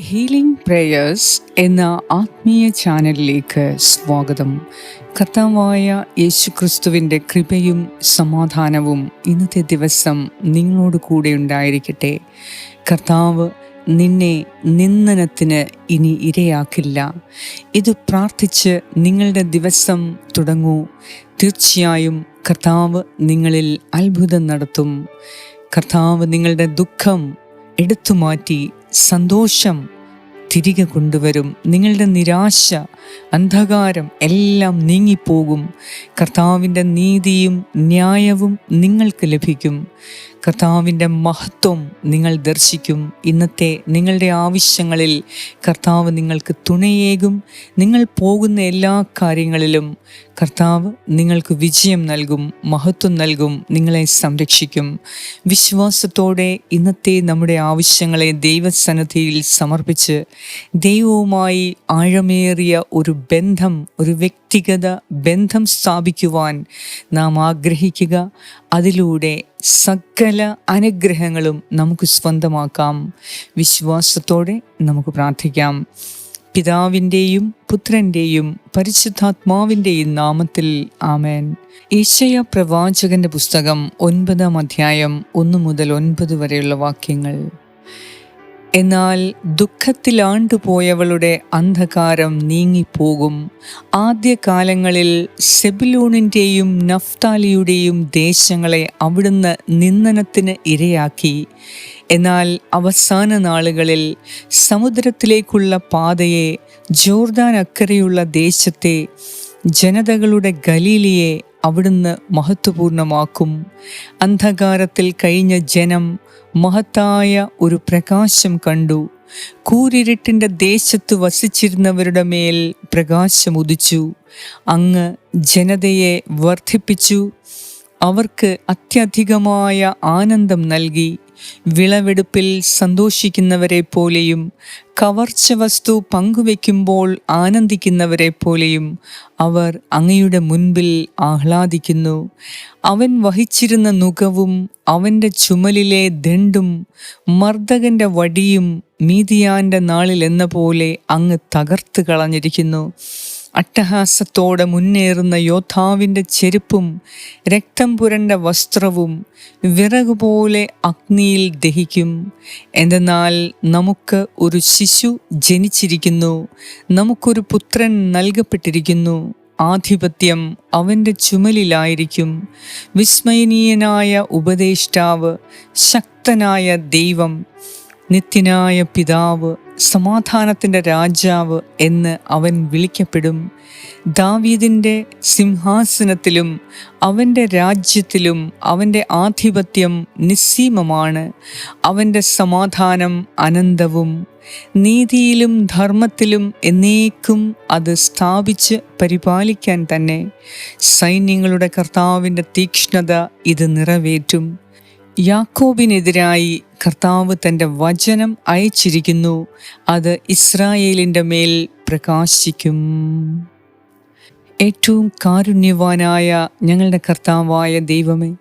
Healing prayers എന്ന ആത്മീയ ചാനലിലേക്ക് സ്വാഗതം. കർത്താവായ യേശു ക്രിസ്തുവിന്റെ കൃപയും സമാധാനവും ഇന്നത്തെ ദിവസം നിങ്ങളോട് കൂടെ ഉണ്ടായിരിക്കട്ടെ. കർത്താവ് നിന്നെ നിന്ദനത്തിന് ഇനി ഇരയാക്കില്ല. ഇത് പ്രാർത്ഥിച്ച് നിങ്ങളുടെ ദിവസം തുടങ്ങൂ. തീർച്ചയായും കർത്താവ് നിങ്ങളിൽ അത്ഭുതം നടത്തും. കർത്താവ് നിങ്ങളുടെ ദുഃഖം എടുത്തു മാറ്റി സന്തോഷം തിരികെ കൊണ്ടുവരും. നിങ്ങളുടെ നിരാശ അന്ധകാരം എല്ലാം നീങ്ങിപ്പോകും. കർത്താവിന്റെ നീതിയും ന്യായവും നിങ്ങൾക്ക് ലഭിക്കും. കർത്താവിന്റെ മഹത്വം നിങ്ങൾ ദർശിക്കും. ഇന്നത്തെ നിങ്ങളുടെ ആവശ്യങ്ങളിൽ കർത്താവ് നിങ്ങൾക്ക് തുണയേകും. നിങ്ങൾ പോകുന്ന എല്ലാ കാര്യങ്ങളിലും കർത്താവ് നിങ്ങൾക്ക് വിജയം നൽകും മഹത്വം നൽകും നിങ്ങളെ സംരക്ഷിക്കും. വിശ്വാസത്തോടെ ഇന്നത്തെ നമ്മുടെ ആവശ്യങ്ങളെ ദൈവസന്നദ്ധിയിൽ സമർപ്പിച്ച് ദൈവവുമായി ആഴമേറിയ ഒരു ബന്ധം ഒരു വ്യക്തിഗത ബന്ധം സ്ഥാപിക്കുവാൻ നാം ആഗ്രഹിക്കുക. അതിലൂടെ സകല അനുഗ്രഹങ്ങളും നമുക്ക് സ്വന്തമാക്കാം. വിശ്വാസത്തോടെ നമുക്ക് പ്രാർത്ഥിക്കാം. പിതാവിന്റെയും പുത്രന്റെയും പരിശുദ്ധാത്മാവിന്റെയും നാമത്തിൽ ആമേൻ. ഈശയ പ്രവാചകന്റെ പുസ്തകം ഒൻപതാം അധ്യായം ഒന്നു മുതൽ ഒൻപത് വരെയുള്ള വാക്യങ്ങൾ. എന്നാൽ ദുഃഖത്തിലാണ്ടുപോയവളുടെ അന്ധകാരം നീങ്ങിപ്പോകും. ആദ്യകാലങ്ങളിൽ സെബിലൂണിന്റെയും നഫ്താലിയുടെയും ദേശങ്ങളെ അവിടുന്ന് നിന്ദനത്തിന് ഇരയാക്കി. എന്നാൽ അവസാന നാളുകളിൽ സമുദ്രത്തിലേക്കുള്ള പാതയെ ജോർദാൻ അക്കരെയുള്ള ദേശത്തെ ജനതകളുടെ ഗലീലിയെ അവിടുന്ന് മഹത്വപൂർണമാക്കും. അന്ധകാരത്തിൽ കഴിഞ്ഞ ജനം മഹത്തായ ഒരു പ്രകാശം കണ്ടു. കൂരിരുട്ടിന്റെ ദേശത്ത് വസിച്ചിരുന്നവരുടെ മേൽ പ്രകാശം ഉദിച്ചു. അങ്ങ് ജനതയെ വർദ്ധിപ്പിച്ചു അവർക്ക് അത്യധികമായ ആനന്ദം നൽകി. വിളവെടുപ്പിൽ സന്തോഷിക്കുന്നവരെ പോലെയും കവർച്ച വസ്തു പങ്കുവെക്കുമ്പോൾ ആനന്ദിക്കുന്നവരെ പോലെയും അവർ അങ്ങയുടെ മുൻപിൽ ആഹ്ലാദിക്കുന്നു. അവൻ വഹിച്ചിരുന്ന നുകവും അവന്റെ ചുമലിലെ ദണ്ടും മർദ്ദകന്റെ വടിയും മീതിയാന്റെ നാളിൽ പോലെ അങ്ങ് തകർത്ത് കളഞ്ഞിരിക്കുന്നു. അട്ടഹാസത്തോടെ മുന്നേറുന്ന യോദ്ധാവിന്റെ ചെരുപ്പും രക്തം പുരണ്ട വസ്ത്രവും വിറകുപോലെ അഗ്നിയിൽ ദഹിക്കും. എന്തെന്നാൽ നമുക്ക് ഒരു ശിശു ജനിച്ചിരിക്കുന്നു. നമുക്കൊരു പുത്രൻ നൽകപ്പെട്ടിരിക്കുന്നു. ആധിപത്യം അവന്റെ ചുമലിലായിരിക്കും. വിസ്മയനീയനായ ഉപദേഷ്ടാവ് ശക്തനായ ദൈവം നിത്യനായ പിതാവ് സമാധാനത്തിന്റെ രാജാവ് എന്ന് അവൻ വിളിക്കപ്പെടും. ദാവീദിന്റെ സിംഹാസനത്തിലും അവന്റെ രാജ്യത്തിലും അവന്റെ ആധിപത്യം നിസ്സീമമാണ്. അവന്റെ സമാധാനം അനന്തവും. നീതിയിലും ധർമ്മത്തിലും എന്നേക്കും അത് സ്ഥാപിച്ച് പരിപാലിക്കാൻ തന്നെ സൈന്യങ്ങളുടെ കർത്താവിന്റെ തീക്ഷ്ണത ഇത് നിറവേറ്റും. യാക്കോബിനെതിരായി കർത്താവ് തന്റെ വചനം അയച്ചിരിക്കുന്നു. അത് ഇസ്രായേലിന്റെ മേൽ പ്രകാശിക്കും. ഏറ്റവും കാരുണ്യവാനായ ഞങ്ങളുടെ കർത്താവായ ദൈവമേ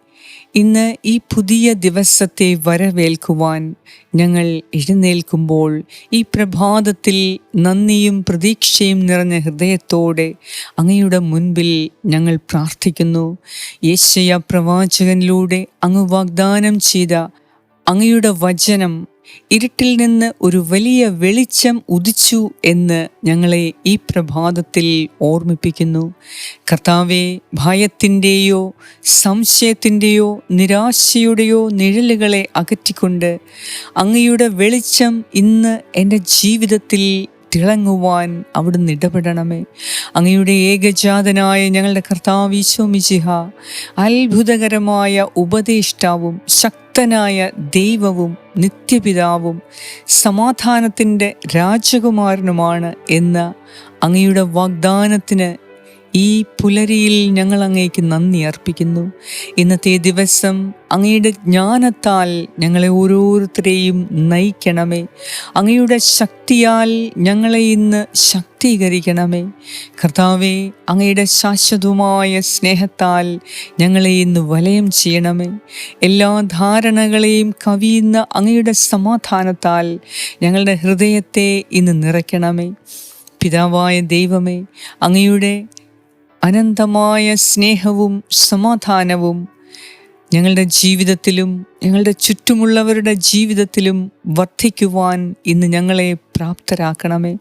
ഇന്ന് ഈ പുതിയ ദിവസത്തെ വരവേൽക്കുവാൻ ഞങ്ങൾ എഴുന്നേൽക്കുമ്പോൾ ഈ പ്രഭാതത്തിൽ നന്ദിയും പ്രതീക്ഷയും നിറഞ്ഞ ഹൃദയത്തോടെ അങ്ങയുടെ മുൻപിൽ ഞങ്ങൾ പ്രാർത്ഥിക്കുന്നു. യേശയ പ്രവാചകനിലൂടെ അങ്ങ് വാഗ്ദാനം ചെയ്ത അങ്ങയുടെ വചനം ഇരുട്ടിൽ നിന്ന് ഒരു വലിയ വെളിച്ചം ഉദിച്ചു എന്ന് ഞങ്ങളെ ഈ പ്രഭാതത്തിൽ ഓർമ്മിപ്പിക്കുന്നു. കർത്താവെ ഭയത്തിന്റെയോ സംശയത്തിന്റെയോ നിരാശയുടെയോ നിഴലുകളെ അകറ്റിക്കൊണ്ട് അങ്ങയുടെ വെളിച്ചം ഇന്ന് എന്റെ ജീവിതത്തിൽ തിളങ്ങുവാൻ അവിടുന്ന് ഇടപെടണമേ. അങ്ങയുടെ ഏകജാതനായ ഞങ്ങളുടെ കർത്താവ് ഈശോമിശിഹ അത്ഭുതകരമായ ഉപദേഷ്ടാവും ശക്തനായ ദൈവവും നിത്യപിതാവും സമാധാനത്തിന്റെ രാജകുമാരനുമാണ് എന്ന അങ്ങയുടെ വാഗ്ദാനത്തിന് ഈ പുലരിയിൽ ഞങ്ങൾ അങ്ങേക്ക് നന്ദി അർപ്പിക്കുന്നു. ഇന്നത്തെ ദിവസം അങ്ങയുടെ ജ്ഞാനത്താൽ ഞങ്ങളെ ഓരോരുത്തരെയും നയിക്കണമേ. അങ്ങയുടെ ശക്തിയാൽ ഞങ്ങളെ ഇന്ന് ശക്തീകരിക്കണമേ. കർത്താവെ അങ്ങയുടെ ശാശ്വതമായ സ്നേഹത്താൽ ഞങ്ങളെ ഇന്ന് വലയം ചെയ്യണമേ. എല്ലാ ധാരണകളെയും കവിയുന്ന അങ്ങയുടെ സമാധാനത്താൽ ഞങ്ങളുടെ ഹൃദയത്തെ ഇന്ന് നിറയ്ക്കണമേ. പിതാവായ ദൈവമേ അങ്ങയുടെ അനന്തമായ സ്നേഹവും സമാധാനവും ഞങ്ങളുടെ ജീവിതത്തിലും ഞങ്ങളുടെ ചുറ്റുമുള്ളവരുടെ ജീവിതത്തിലും വർദ്ധിക്കുവാൻ ഇന്ന് ഞങ്ങളെ പ്രാപ്തരാക്കണമേ.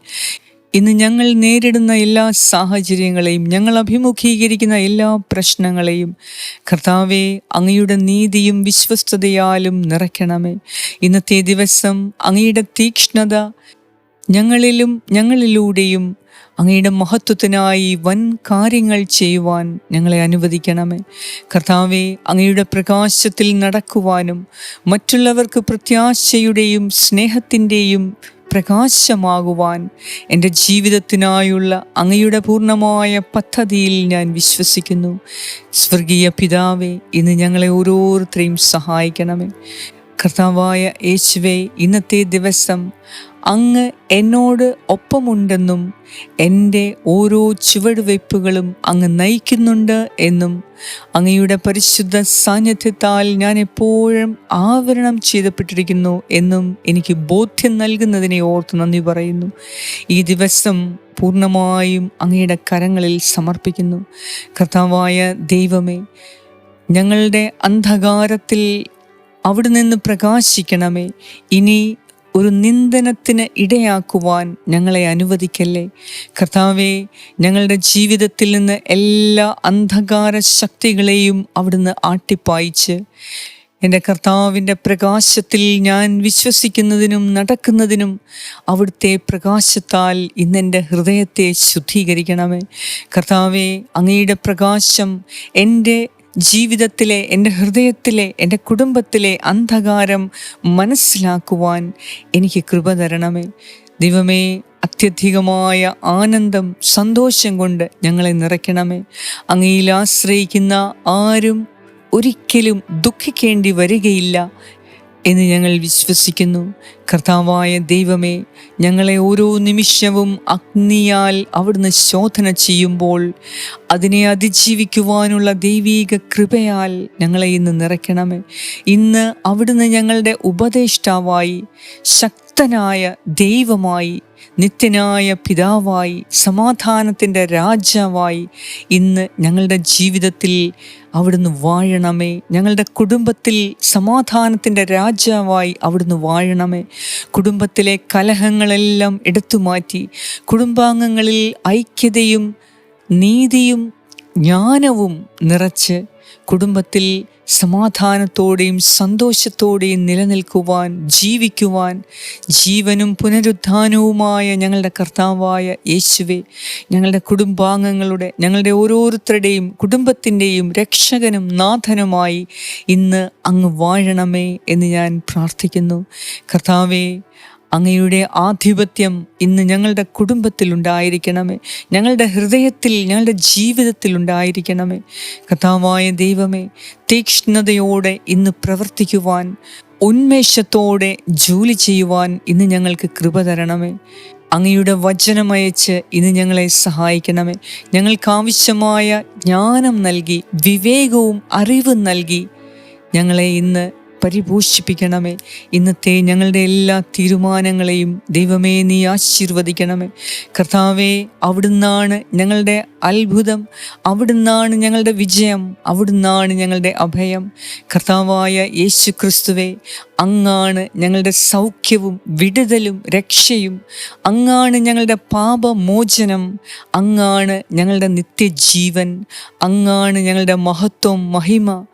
ഇന്ന് ഞങ്ങൾ നേരിടുന്ന എല്ലാ സാഹചര്യങ്ങളെയും ഞങ്ങൾ അഭിമുഖീകരിക്കുന്ന എല്ലാ പ്രശ്നങ്ങളെയും കർത്താവെ അങ്ങയുടെ നീതിയും വിശ്വസ്തതയാലും നിറയ്ക്കണമേ. ഇന്നത്തെ ദിവസം അങ്ങയുടെ തീക്ഷ്ണത ഞങ്ങളിലും ഞങ്ങളിലൂടെയും അങ്ങയുടെ മഹത്വത്തിനായി വൻ കാര്യങ്ങൾ ചെയ്യുവാൻ ഞങ്ങളെ അനുവദിക്കണമേ. കർത്താവെ അങ്ങയുടെ പ്രകാശത്തിൽ നടക്കുവാനും മറ്റുള്ളവർക്ക് പ്രത്യാശയുടെയും സ്നേഹത്തിന്റെയും പ്രകാശമാകുവാൻ എന്റെ ജീവിതത്തിനായുള്ള അങ്ങയുടെ പൂർണമായ പദ്ധതിയിൽ ഞാൻ വിശ്വസിക്കുന്നു. സ്വർഗീയ പിതാവെ ഇന്ന് ഞങ്ങളെ ഓരോരുത്തരെയും സഹായിക്കണമേ. കർത്താവായ യേശുവെ ഇന്നത്തെ ദിവസം അങ്ങ് എന്നോട് ഒപ്പമുണ്ടെന്നും എന്റെ ഓരോ ചുവടുവയ്പ്പുകളും അങ്ങ് നയിക്കുന്നുണ്ട് എന്നും അങ്ങയുടെ പരിശുദ്ധ സാന്നിധ്യത്താൽ ഞാൻ എപ്പോഴും ആവരണം ചെയ്തപ്പെട്ടിരിക്കുന്നു എന്നും എനിക്ക് ബോധ്യം നൽകുന്നതിനെ ഓർത്ത് നന്ദി പറയുന്നു. ഈ ദിവസം പൂർണമായും അങ്ങയുടെ കരങ്ങളിൽ സമർപ്പിക്കുന്നു. കർത്താവായ ദൈവമേ ഞങ്ങളുടെ അന്ധകാരത്തിൽ അവിടെ നിന്ന് പ്രകാശിക്കണമേ. ഇനി ഒരു നിന്ദനത്തിന് ഇടയാക്കുവാൻ ഞങ്ങളെ അനുവദിക്കല്ലേ? കർത്താവെ ഞങ്ങളുടെ ജീവിതത്തിൽ നിന്ന് എല്ലാ അന്ധകാര ശക്തികളെയും അവിടുന്ന് ആട്ടിപ്പായിച്ച് എന്റെ കർത്താവിന്റെ പ്രകാശത്തിൽ ഞാൻ വിശ്വസിക്കുന്നതിനും നടക്കുന്നതിനും അവിടുത്തെ പ്രകാശത്താൽ ഇന്നെന്റെ ഹൃദയത്തെ ശുദ്ധീകരിക്കണമേ. കർത്താവെ അങ്ങയുടെ പ്രകാശം എന്റെ ജീവിതത്തിലെ എന്റെ ഹൃദയത്തിലെ എന്റെ കുടുംബത്തിലെ അന്ധകാരം മനസ്സിലാക്കുവാൻ എനിക്ക് കൃപ തരണമേ. ദൈവമേ അത്യധികമായ ആനന്ദം സന്തോഷം കൊണ്ട് ഞങ്ങളെ നിറയ്ക്കണമേ. അങ്ങയിൽ ആശ്രയിക്കുന്ന ആരും ഒരിക്കലും ദുഃഖിക്കേണ്ടി വരികയില്ല. എന്ന് ഞങ്ങൾ വിശ്വസിക്കുന്നു. കർത്താവായ ദൈവമേ ഞങ്ങളെ ഓരോ നിമിഷവും അഗ്നിയാൽ അവിടുന്ന് ശോധന ചെയ്യുമ്പോൾ അതിനെ അതിജീവിക്കുവാനുള്ള ദൈവീക കൃപയാൽ ഞങ്ങളെ ഇന്ന് നിറയ്ക്കണമേ. ഇന്ന് അവിടുന്ന് ഞങ്ങളുടെ ഉപദേഷ്ടാവായി ശക്തനായ ദൈവമായി നിത്യനായ പിതാവായി സമാധാനത്തിന്റെ രാജാവായി ഇന്ന് ഞങ്ങളുടെ ജീവിതത്തിൽ അവിടുന്ന് വാഴണമേ. ഞങ്ങളുടെ കുടുംബത്തിൽ സമാധാനത്തിന്റെ രാജാവായി അവിടുന്ന് വാഴണമേ. കുടുംബത്തിലെ കലഹങ്ങളെല്ലാം എടുത്തു മാറ്റി കുടുംബാംഗങ്ങളിൽ ഐക്യതയും നീതിയും ജ്ഞാനവും നിറച്ച് കുടുംബത്തിൽ സമാധാനത്തോടെയും സന്തോഷത്തോടെയും നിലനിൽക്കുവാൻ ജീവിക്കുവാൻ ജീവനും പുനരുദ്ധാനവുമായ ഞങ്ങളുടെ കർത്താവായ യേശുവെ ഞങ്ങളുടെ കുടുംബാംഗങ്ങളുടെ ഞങ്ങളുടെ ഓരോരുത്തരുടെയും കുടുംബത്തിന്റെയും രക്ഷകനും നാഥനുമായി ഇന്ന് അങ്ങ് വാഴണമേ എന്ന് ഞാൻ പ്രാർത്ഥിക്കുന്നു. കർത്താവെ അങ്ങയുടെ ആധിപത്യം ഇന്ന് ഞങ്ങളുടെ കുടുംബത്തിൽ ഉണ്ടായിരിക്കണമേ. ഞങ്ങളുടെ ഹൃദയത്തിൽ ഞങ്ങളുടെ ജീവിതത്തിൽ ഉണ്ടായിരിക്കണമേ. കഥാവായ ദൈവമേ തീക്ഷ്ണതയോടെ ഇന്ന് പ്രവർത്തിക്കുവാൻ ഉന്മേഷത്തോടെ ജോലി ചെയ്യുവാൻ ഇന്ന് ഞങ്ങൾക്ക് കൃപ തരണമേ. അങ്ങയുടെ വചനമയച്ച് ഇന്ന് ഞങ്ങളെ സഹായിക്കണമേ. ഞങ്ങൾക്ക് ആവശ്യമായ ജ്ഞാനം നൽകി വിവേകവും അറിവും നൽകി ഞങ്ങളെ ഇന്ന് പരിപോഷിപ്പിക്കണമേ. ഇന്നത്തെ ഞങ്ങളുടെ എല്ലാ തീരുമാനങ്ങളെയും ദൈവമേ നീ ആശീർവദിക്കണമേ. കർത്താവേ അവിടുന്നാണ് ഞങ്ങളുടെ അത്ഭുതം. അവിടുന്നാണ് ഞങ്ങളുടെ വിജയം. അവിടുന്നാണ് ഞങ്ങളുടെ അഭയം. കർത്താവായ യേശു ക്രിസ്തുവെ അങ്ങാണ് ഞങ്ങളുടെ സൗഖ്യവും വിടുതലും രക്ഷയും. അങ്ങാണ് ഞങ്ങളുടെ പാപമോചനം. അങ്ങാണ് ഞങ്ങളുടെ നിത്യജീവൻ. അങ്ങാണ് ഞങ്ങളുടെ മഹത്വം മഹിമ.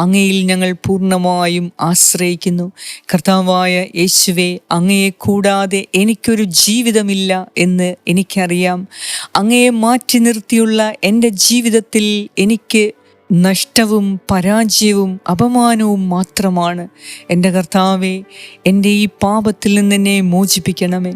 അങ്ങയിൽ ഞങ്ങൾ പൂർണമായും ആശ്രയിക്കുന്നു. കർത്താവായ യേശുവെ അങ്ങയെ കൂടാതെ എനിക്കൊരു ജീവിതമില്ല എന്ന് എനിക്കറിയാം. അങ്ങയെ മാറ്റി നിർത്തിയുള്ള എന്റെ ജീവിതത്തിൽ എനിക്ക് നഷ്ടവും പരാജയവും അപമാനവും മാത്രമാണ്. എന്റെ കർത്താവെ എന്റെ ഈ പാപത്തിൽ നിന്ന് എന്നെ മോചിപ്പിക്കണമേ.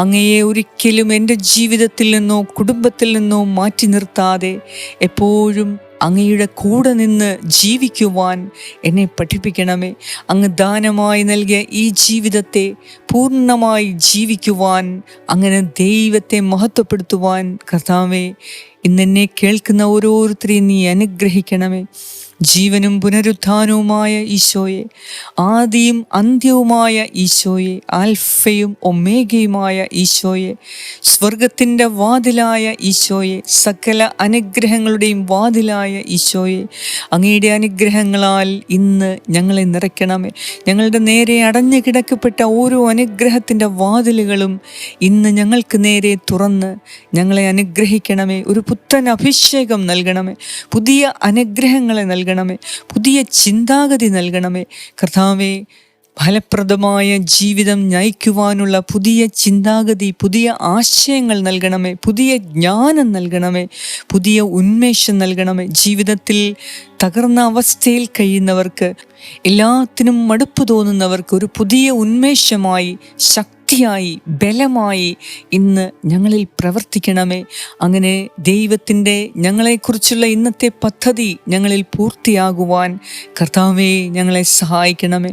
അങ്ങയെ ഒരിക്കലും എന്റെ ജീവിതത്തിൽ നിന്നോ കുടുംബത്തിൽ നിന്നോ മാറ്റി നിർത്താതെ എപ്പോഴും അങ്ങയുടെ കൂടെ നിന്ന് ജീവിക്കുവാൻ എന്നെ പഠിപ്പിക്കണമേ. അങ്ങ് ദാനമായി നൽകിയ ഈ ജീവിതത്തെ പൂർണമായി ജീവിക്കുവാൻ അങ്ങനെ ദൈവത്തെ മഹത്വപ്പെടുത്തുവാൻ കർത്താവെ ഇന്നെന്നെ കേൾക്കുന്ന ഓരോരുത്തരെയും നീ അനുഗ്രഹിക്കണമേ. ജീവനും പുനരുത്ഥാനവുമായ ഈശോയെ ആദിയും അന്ത്യവുമായ ഈശോയെ ആൽഫയും ഒമേഗയുമായ ഈശോയെ സ്വർഗത്തിന്റെ വാതിലായ ഈശോയെ സകല അനുഗ്രഹങ്ങളുടെയും വാതിലായ ഈശോയെ അങ്ങയുടെ അനുഗ്രഹങ്ങളാൽ ഇന്ന് ഞങ്ങളെ നിറയ്ക്കണമേ. ഞങ്ങളുടെ നേരെ അടഞ്ഞു കിടക്കപ്പെട്ട ഓരോ അനുഗ്രഹത്തിന്റെ വാതിലുകളും ഇന്ന് ഞങ്ങൾക്ക് നേരെ തുറന്ന് ഞങ്ങളെ അനുഗ്രഹിക്കണമേ. ഒരു പുത്തൻ അഭിഷേകം നൽകണമേ. പുതിയ അനുഗ്രഹങ്ങളെ നൽകണമേ. പുതിയ ചിന്താഗതി നൽകണമേ. കർത്താവേ ഫലപ്രദമായ ജീവിതം നയിക്കുവാനുള്ള പുതിയ ചിന്താഗതി പുതിയ ആശയങ്ങൾ നൽകണമേ. പുതിയ ജ്ഞാനം നൽകണമേ. പുതിയ ഉന്മേഷം നൽകണമേ. ജീവിതത്തിൽ തകർന്ന അവസ്ഥയിൽ കഴിയുന്നവർക്ക് എല്ലാത്തിനും മടുപ്പ് തോന്നുന്നവർക്ക് ഒരു പുതിയ ഉന്മേഷമായി ശക്തി ശക്തിയായി ബലമായി ഇന്ന് ഞങ്ങളിൽ പ്രവർത്തിക്കണമേ. അങ്ങനെ ദൈവത്തിന്റെ ഞങ്ങളെക്കുറിച്ചുള്ള ഇന്നത്തെ പദ്ധതി ഞങ്ങളിൽ പൂർത്തിയാകുവാൻ കർത്താവേ ഞങ്ങളെ സഹായിക്കണമേ.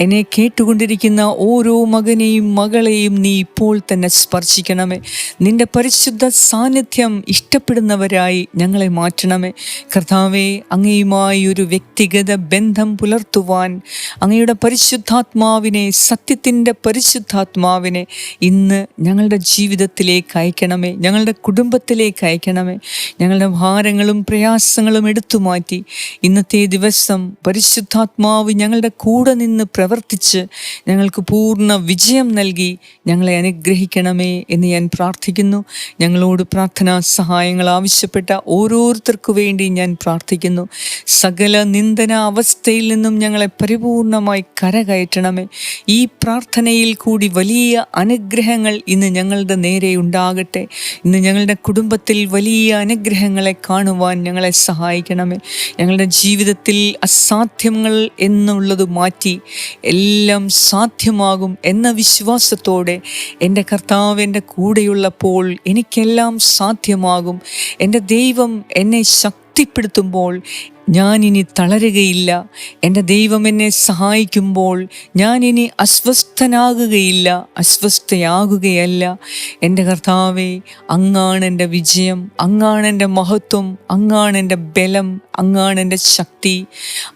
എന്നെ കേട്ടുകൊണ്ടിരിക്കുന്ന ഓരോ മകനെയും മകളെയും നീ ഇപ്പോൾ തന്നെ സ്പർശിക്കണമേ. നിന്റെ പരിശുദ്ധ സാന്നിധ്യം ഇഷ്ടപ്പെടുന്നവരായി ഞങ്ങളെ മാറ്റണമേ. കർത്താവെ അങ്ങയുമായി ഒരു വ്യക്തിഗത ബന്ധം പുലർത്തുവാൻ അങ്ങയുടെ പരിശുദ്ധാത്മാവിനെ സത്യത്തിന്റെ പരിശുദ്ധാത്മാ കർത്താവിനെ ഇന്ന് ഞങ്ങളുടെ ജീവിതത്തിലേക്ക് അയക്കണമേ. ഞങ്ങളുടെ കുടുംബത്തിലേക്ക് അയക്കണമേ. ഞങ്ങളുടെ ഭാരങ്ങളും പ്രയാസങ്ങളും എടുത്തു മാറ്റി ഇന്നത്തെ ദിവസം പരിശുദ്ധാത്മാവ് ഞങ്ങളുടെ കൂടെ നിന്ന് പ്രവർത്തിച്ച് ഞങ്ങൾക്ക് പൂർണ വിജയം നൽകി ഞങ്ങളെ അനുഗ്രഹിക്കണമേ എന്ന് ഞാൻ പ്രാർത്ഥിക്കുന്നു. ഞങ്ങളോട് പ്രാർത്ഥനാ സഹായങ്ങൾ ആവശ്യപ്പെട്ട ഓരോരുത്തർക്കു വേണ്ടി ഞാൻ പ്രാർത്ഥിക്കുന്നു. സകല നിന്ദന അവസ്ഥയിൽ നിന്നും ഞങ്ങളെ പരിപൂർണമായി കരകയറ്റണമേ. ഈ പ്രാർത്ഥനയിൽ കൂടി വലിയ വലിയ അനുഗ്രഹങ്ങൾ ഇന്ന് ഞങ്ങളുടെ നേരെ ഉണ്ടാകട്ടെ. ഇന്ന് ഞങ്ങളുടെ കുടുംബത്തിൽ വലിയ അനുഗ്രഹങ്ങളെ കാണുവാൻ ഞങ്ങളെ സഹായിക്കണമേ. ഞങ്ങളുടെ ജീവിതത്തിൽ അസാധ്യങ്ങൾ എന്നുള്ളത് മാറ്റി എല്ലാം സാധ്യമാകും എന്ന വിശ്വാസത്തോടെ എന്റെ കർത്താവ് എന്റെ കൂടെയുള്ളപ്പോൾ എനിക്കെല്ലാം സാധ്യമാകും. എന്റെ ദൈവം എന്നെ ശക്തിപ്പെടുത്തുമ്പോൾ ഞാനിനി തളരുകയില്ല. എന്റെ ദൈവം എന്നെ സഹായിക്കുമ്പോൾ ഞാനിനി അസ്വസ്ഥനാകുകയില്ല. അസ്വസ്ഥയാകുകയല്ല. എന്റെ കർത്താവെ അങ്ങാണ് എന്റെ വിജയം അങ്ങാണ് എന്റെ മഹത്വം അങ്ങാണ് എന്റെ ബലം. അങ്ങാണ് എന്റെ ശക്തി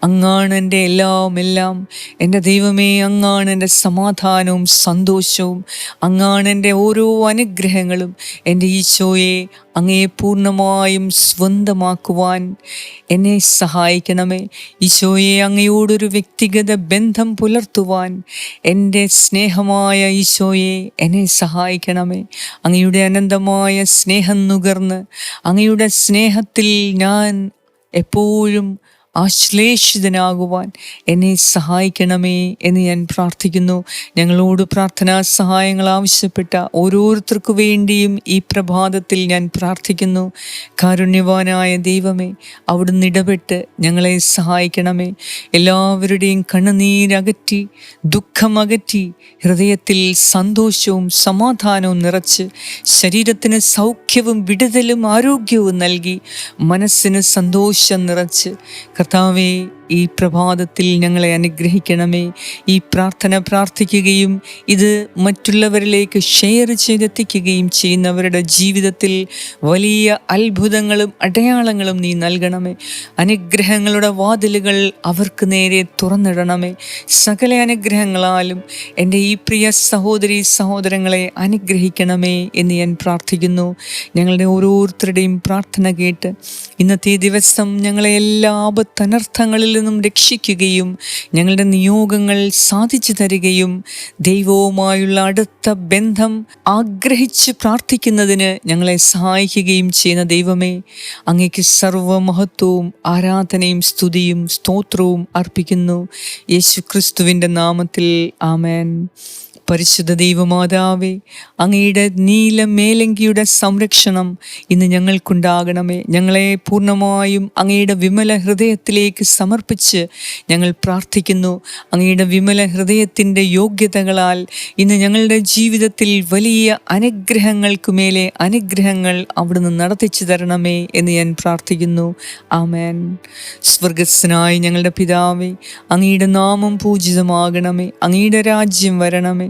അങ്ങാണ് എന്റെ എല്ലാം എല്ലാം. എന്റെ ദൈവമേ അങ്ങാണ് എന്റെ സമാധാനവും സന്തോഷവും. അങ്ങാണ് എന്റെ ഓരോ അനുഗ്രഹങ്ങളും. എന്റെ ഈശോയെ അങ്ങയെ പൂർണമായും സ്വന്തമാക്കുവാൻ എന്നെ സഹായിക്കണമേ. ഈശോയെ അങ്ങയോടൊരു വ്യക്തിഗത ബന്ധം പുലർത്തുവാൻ എന്റെ സ്നേഹമായ ഈശോയെ എന്നെ സഹായിക്കണമേ. അങ്ങയുടെ അനന്തമായ സ്നേഹം നുകർന്ന് അങ്ങയുടെ സ്നേഹത്തിൽ ഞാൻ എപ്പോഴും ആശ്ലേഷിതനാകുവാൻ എന്നെ സഹായിക്കണമേ എന്ന് ഞാൻ പ്രാർത്ഥിക്കുന്നു. ഞങ്ങളോട് പ്രാർത്ഥനാ സഹായങ്ങൾ ആവശ്യപ്പെട്ട ഓരോരുത്തർക്കു വേണ്ടിയും ഈ പ്രഭാതത്തിൽ ഞാൻ പ്രാർത്ഥിക്കുന്നു. കാരുണ്യവാനായ ദൈവമേ അവിടുന്ന് ഇടപെട്ട് ഞങ്ങളെ സഹായിക്കണമേ. എല്ലാവരുടെയും കണ്ണുനീരകറ്റി ദുഃഖമകറ്റി ഹൃദയത്തിൽ സന്തോഷവും സമാധാനവും നിറച്ച് ശരീരത്തിന് സൗഖ്യവും വിടുതലും ആരോഗ്യവും നൽകി മനസ്സിന് സന്തോഷം നിറച്ച് കർത്താവെ ഈ പ്രഭാതത്തിൽ ഞങ്ങളെ അനുഗ്രഹിക്കണമേ. ഈ പ്രാർത്ഥന പ്രാർത്ഥിക്കുകയും ഇത് മറ്റുള്ളവരിലേക്ക് ഷെയർ ചെയ്തെത്തിക്കുകയും ചെയ്യുന്നവരുടെ ജീവിതത്തിൽ വലിയ അത്ഭുതങ്ങളും അടയാളങ്ങളും നീ നൽകണമേ. അനുഗ്രഹങ്ങളുടെ വാതിലുകൾ അവർക്ക് നേരെ തുറന്നിടണമേ. സകല അനുഗ്രഹങ്ങളാലും എന്റെ ഈ പ്രിയ സഹോദരി സഹോദരങ്ങളെ അനുഗ്രഹിക്കണമേ എന്ന് ഞാൻ പ്രാർത്ഥിക്കുന്നു. ഞങ്ങളുടെ ഓരോരുത്തരുടെയും പ്രാർത്ഥന കേട്ട് ഇന്നത്തെ ദിവസം ഞങ്ങളെ എല്ലാ ആപത്തനർത്ഥങ്ങളിൽ നിന്നും രക്ഷിക്കുകയും ഞങ്ങളുടെ നിയോഗങ്ങൾ സാധിച്ചു തരികയും ദൈവവുമായുള്ള അടുത്ത ബന്ധം ആഗ്രഹിച്ച് പ്രാർത്ഥിക്കുന്നതിന് ഞങ്ങളെ സഹായിക്കുകയും ചെയ്യുന്ന ദൈവമേ അങ്ങേക്ക് സർവമഹത്വവും ആരാധനയും സ്തുതിയും സ്തോത്രവും അർപ്പിക്കുന്നു. യേശു ക്രിസ്തുവിന്റെ നാമത്തിൽ ആമേൻ. പരിശുദ്ധ ദൈവമാതാവേ അങ്ങയുടെ നീല മേലങ്കിയുടെ സംരക്ഷണം ഇന്ന് ഞങ്ങൾക്കുണ്ടാകണമേ. ഞങ്ങളെ പൂർണമായും അങ്ങയുടെ വിമല ഹൃദയത്തിലേക്ക് സമർപ്പിച്ച് ഞങ്ങൾ പ്രാർത്ഥിക്കുന്നു. അങ്ങയുടെ വിമല ഹൃദയത്തിന്റെ യോഗ്യതകളാൽ ഇന്ന് ഞങ്ങളുടെ ജീവിതത്തിൽ വലിയ അനുഗ്രഹങ്ങൾക്ക് മേലെ അനുഗ്രഹങ്ങൾ അവിടുന്ന് നടത്തിച്ചു തരണമേ എന്ന് ഞാൻ പ്രാർത്ഥിക്കുന്നു. ആമേൻ. സ്വർഗസ്സനായി ഞങ്ങളുടെ പിതാവേ അങ്ങയുടെ നാമം പൂജിതമാകണമേ. അങ്ങയുടെ രാജ്യം വരണമേ.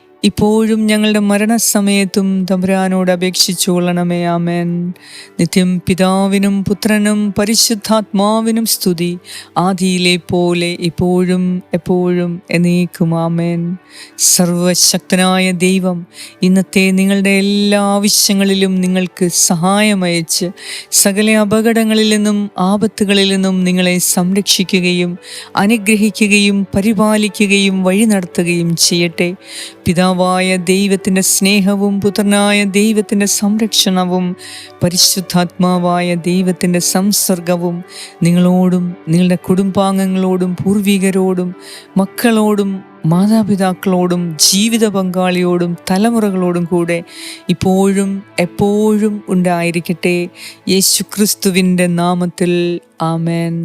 ഇപ്പോഴും ഞങ്ങളുടെ മരണസമയത്തും തമ്പുരാനോട് അപേക്ഷിച്ചുകൊള്ളണമേ. ആമേൻ. നിത്യം പിതാവിനും പുത്രനും പരിശുദ്ധാത്മാവിനും സ്തുതി. ആദിയിലെ പോലെ ഇപ്പോഴും എപ്പോഴും എന്നേക്കും. ആമേൻ. സർവശക്തനായ ദൈവം ഇന്നത്തെ നിങ്ങളുടെ എല്ലാ ആവശ്യങ്ങളിലും നിങ്ങൾക്ക് സഹായമയച്ച് സകല അപകടങ്ങളിൽ നിന്നും ആപത്തുകളിൽ നിന്നും നിങ്ങളെ സംരക്ഷിക്കുകയും അനുഗ്രഹിക്കുകയും പരിപാലിക്കുകയും വഴി നടത്തുകയും ചെയ്യട്ടെ. പിതാവായ ദൈവത്തിന്റെ സ്നേഹവും പുത്രനായ ദൈവത്തിന്റെ സംരക്ഷണവും പരിശുദ്ധാത്മാവായ ദൈവത്തിന്റെ സംസർഗവും നിങ്ങളോടും നിങ്ങളുടെ കുടുംബാംഗങ്ങളോടും പൂർവികരോടും മക്കളോടും മാതാപിതാക്കളോടും ജീവിത പങ്കാളിയോടും തലമുറകളോടും കൂടെ ഇപ്പോഴും എപ്പോഴും ഉണ്ടായിരിക്കട്ടെ. യേശുക്രിസ്തുവിന്റെ നാമത്തിൽ ആമേൻ.